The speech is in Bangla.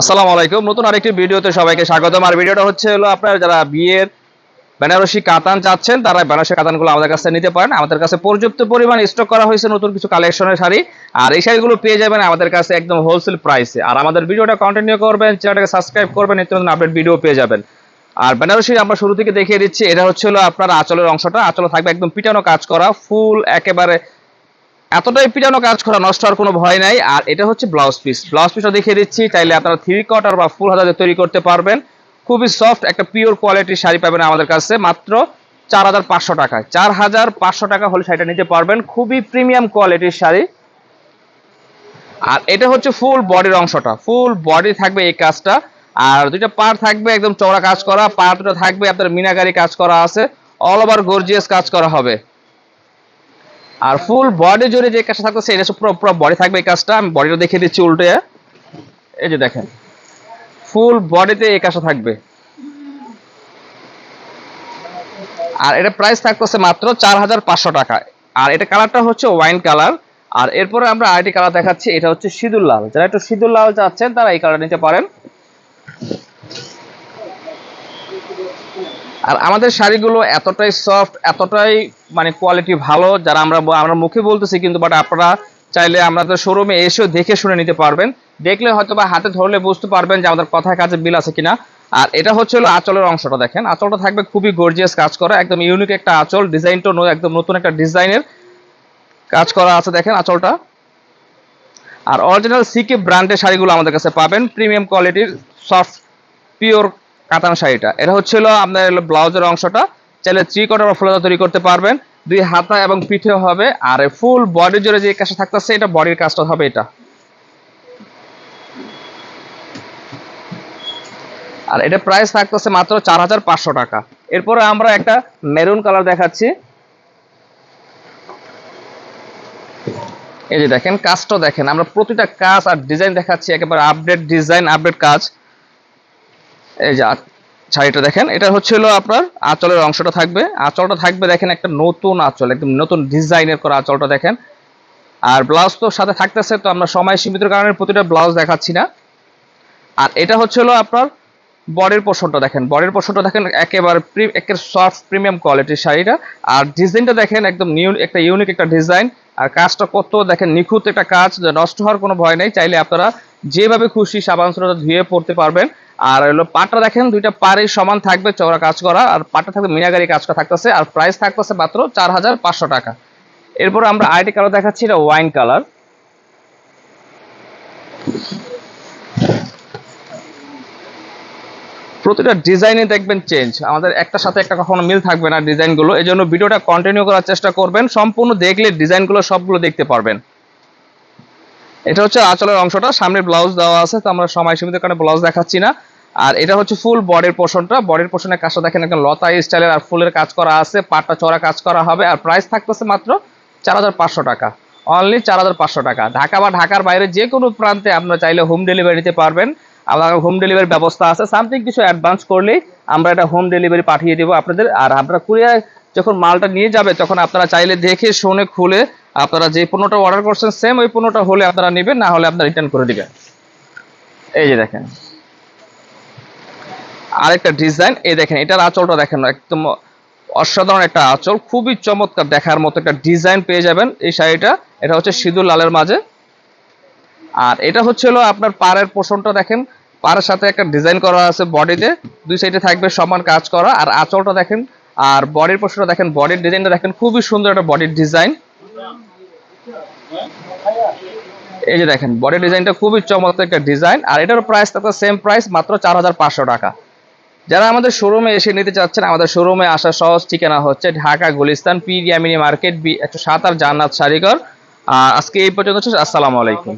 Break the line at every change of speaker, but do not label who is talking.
আসসালামু আলাইকুম। নতুন আরেকটি ভিডিওতে সবাইকে স্বাগতম। আর ভিডিওটা হচ্ছে হলো আপনার যারা বিয়ের বেনারসি কাতান চাচ্ছেন, তারা বেনারসি কাতানগুলো আমাদের কাছে নিতে পারেন। আমাদের কাছে পর্যাপ্ত পরিমাণ স্টক করা হয়েছে নতুন কিছু কালেকশনের শাড়ি। আর এই শাড়িগুলো পেয়ে যাবেন আমাদের কাছে একদম হোলসেল প্রাইসে আর আমাদের ভিডিওটা কন্টিনিউ করবেন চ্যানেলটাকে সাবস্ক্রাইব করবেন, নিত্য নতুন আপডেট ভিডিও পেয়ে যাবেন। আর বেনারসি আমরা শুরু থেকে দেখিয়ে দিচ্ছি, এটা হচ্ছে হলো আপনার আঁচলের অংশটা। আঁচলে থাকবে একদম পিটানো কাজ করা ফুল একেবারে এতটাই পিটানো কাজ করা নষ্ট হওয়ার কোনো ভয় নাই। আর এটা হচ্ছে ব্লাউজ পিস ব্লাউজ পিসটা দেখিয়ে দিচ্ছি, চাইলে আপনারা থ্রি কোয়ার্টার বা ফুল হাজারে তৈরি করতে পারবেন। খুবই সফট একটা পিওর কোয়ালিটির শাড়ি পাবেন আমাদের কাছে, মাত্র চার হাজার পাঁচশো টাকায়। চার হাজার পাঁচশো টাকা হলে শাড়িটা নিতে পারবেন, খুবই প্রিমিয়াম কোয়ালিটির শাড়ি। আর এটা হচ্ছে ফুল বডির অংশটা। ফুল বডি থাকবে এই কাজটা। আর দুইটা পার থাকবে, একদম চওড়া কাজ করা। পার দুটো থাকবে, আপনার মিনাগারি কাজ করা আছে। অল ওভার গর্জিয়াস কাজ করা হবে। আর ফুল বডি জুড়ে যে কাজটা থাকতেছে, এটা পুরো পুরো বডি থাকবে এই কাজটা। আমি বডিটা দেখিয়ে দিচ্ছি উল্টে। এই যে দেখেন। ফুল বডিতে এই কাজটা থাকবে। আর এটা প্রাইস থাকতেছে মাত্র চার হাজার পাঁচশো টাকা। আর এটা কালারটা হচ্ছে ওয়াইন কালার আর এরপরে আমরা আরেকটি কালার দেখাচ্ছি, এটা হচ্ছে সিঁদুর লাল। যারা একটু সিঁদুর লাল চাচ্ছেন, তারা এই কালার নিতে পারেন। আর আমাদের শাড়িগুলো এতটাই সফট এতটাই মানে কোয়ালিটি ভালো, যারা আমরা আমরা মুখে বলতেছি কিন্তু বাট আপনারা চাইলে আমাদের শোরুমে এসেও দেখে শুনে নিতে পারবেন। দেখলে হয়তো বা হাতে ধরলে বুঝতে পারবেন যে আমাদের কথায় কাজে বিল আছে কিনা। আর এটা হচ্ছে হলো আঁচলের অংশটা দেখেন। আঁচলটা থাকবে খুবই গর্জিয়াস কাজ করা, একদম ইউনিক একটা আঁচল ডিজাইনটা একদম নতুন একটা ডিজাইনের কাজ করা আছে দেখেন আঁচলটা। আর অরিজিনাল সিকে ব্র্যান্ডের শাড়িগুলো আমাদের কাছে পাবেন প্রিমিয়াম কোয়ালিটির সফট পিওর কাতান শাড়িটা। এটা হচ্ছে আপনার ব্লাউজের অংশটা। চাইলে থ্রি বা ফুলাদা তৈরি করতে পারবেন। দুই হাতা এবং পিঠে হবে। আর ফুল বডি জুড়ে যে কাজটা থাকতেছে, এটা বডির কাজটা হবে এটা। আর এটা প্রাইস থাকতেছে মাত্র চার হাজার পাঁচশো টাকা। এরপরে আমরা একটা মেরুন কালার দেখাচ্ছি। এই যে দেখেন, কাজটা দেখেন। আমরা প্রতিটা কাজ আর ডিজাইন দেখাচ্ছি। একেবারে আপডেট ডিজাইন আপডেট কাজ। এই যে শাড়িটা দেখেন, এটা হচ্ছে হলো আপনার আঁচলের অংশটা থাকবে। আঁচলটা থাকবে দেখেন একটা নতুন আঁচল, একদম নতুন ডিজাইনের করা আঁচলটা দেখেন। আর ব্লাউজ তো সাথে থাকতেছে, তো আমরা সময় সীমিত কারণে প্রতিটা ব্লাউজ দেখাচ্ছি না। আর এটা হচ্ছে হলো আপনার বডির পোর্শনটা দেখেন, বডির পোর্শনটা দেখেন একেবারে একের সফট প্রিমিয়াম কোয়ালিটির শাড়িটা। আর ডিজাইনটা দেখেন একদম নিউ একটা ইউনিক একটা ডিজাইন। আর কাজটা কত দেখেন নিখুঁত একটা কাজ, নষ্ট হওয়ার কোনো ভয় নেই। চাইলে আপনারা যেভাবে খুশি সাবান ধুয়ে পড়তে পারবেন। আর হলো পাটটা দেখেন, দুইটা পাড়ের সমান থাকবে চওড়া কাজ করা। আর পাটটা থাকবে মিনাগারি কাজ করা থাকতেছে। আর প্রাইস থাকতেছে মাত্র চার হাজার পাঁচশো টাকা। এরপর আমরা আইটি কালার দেখাচ্ছি, এটা ওয়াইন কালার প্রতিটা ডিজাইনে দেখবেন চেঞ্জ আমাদের একটা সাথে একটা কখনো মিল থাকবে না ডিজাইনগুলো। এই জন্য ভিডিওটা কন্টিনিউ করার চেষ্টা করবেন। সম্পূর্ণ দেখলে ডিজাইনগুলো সবগুলো দেখতে পারবেন। এটা হচ্ছে আঁচলের অংশটা, সামনে ব্লাউজ দেওয়া আছে, তো আমরা সময় সীমিত কারণে ব্লাউজ দেখাচ্ছি না। আর এটা হচ্ছে ফুল বডির পোর্শনটা বডির পোর্শনের কাজটা দেখেন একদম লতা স্টাইলের আর ফুলের কাজ করা আছে, পাটটা চড়া কাজ করা হবে, আর প্রাইস থাকতেছে মাত্র চার হাজার পাঁচশো টাকা। অনলি চার হাজার পাঁচশো টাকা। ঢাকা বা ঢাকার বাইরে যে কোনো প্রান্তে আপনারা চাইলে হোম ডেলিভারি নিতে পারবেন। আমাদের হোম ডেলিভারি ব্যবস্থা আছে। সামথিং কিছু অ্যাডভান্স করলেই আমরা এটা হোম ডেলিভারি পাঠিয়ে দেবো আপনাদের। আর আপনারা কুরিয়ার যখন মালটা নিয়ে যাবে, তখন আপনারা চাইলে দেখে, শুনে, খুলে আপনারা যে পণ্যটা অর্ডার করছেন সেম ওই পণ্যটা হলে আপনারা নেবেন, না হলে আপনারা রিটার্ন করে দিবেন। এই যে দেখেন। আরেকটা ডিজাইন এই দেখেন, এটার আঁচলটা দেখেন, একদম অসাধারণ একটা আঁচল, খুবই চমৎকার দেখার মতো একটা ডিজাইন পেয়ে যাবেন এই শাড়িটা। এটা হচ্ছে সিঁদুর লালের মাঝে। আর এটা হচ্ছে হলো আপনার পাড়ের পোষণটা, দেখেন। পাড়ের সাথে একটা ডিজাইন করা আছে বডিতে। দুই সাইডে থাকবে সমান কাজ করা। আর আঁচলটা দেখেন, আর বডির পোষণটা দেখেন বডির ডিজাইনটা দেখেন, খুবই সুন্দর একটা বডির ডিজাইন এই যে দেখেন বডি ডিজাইনটা খুবই চমৎকার একটা ডিজাইন, আর এটার প্রাইস তার সেম প্রাইস মাত্র চার হাজার পাঁচশো টাকা। যারা আমাদের শোরুমে এসে নিতে চাচ্ছেন, আমাদের শোরুমে আসা সহজ ঠিকানা হচ্ছে Dhaka Gulistan P market B একশো সাত আর জান্নাত সারিগর আজকে এই পর্যন্ত আসসালামু আলাইকুম।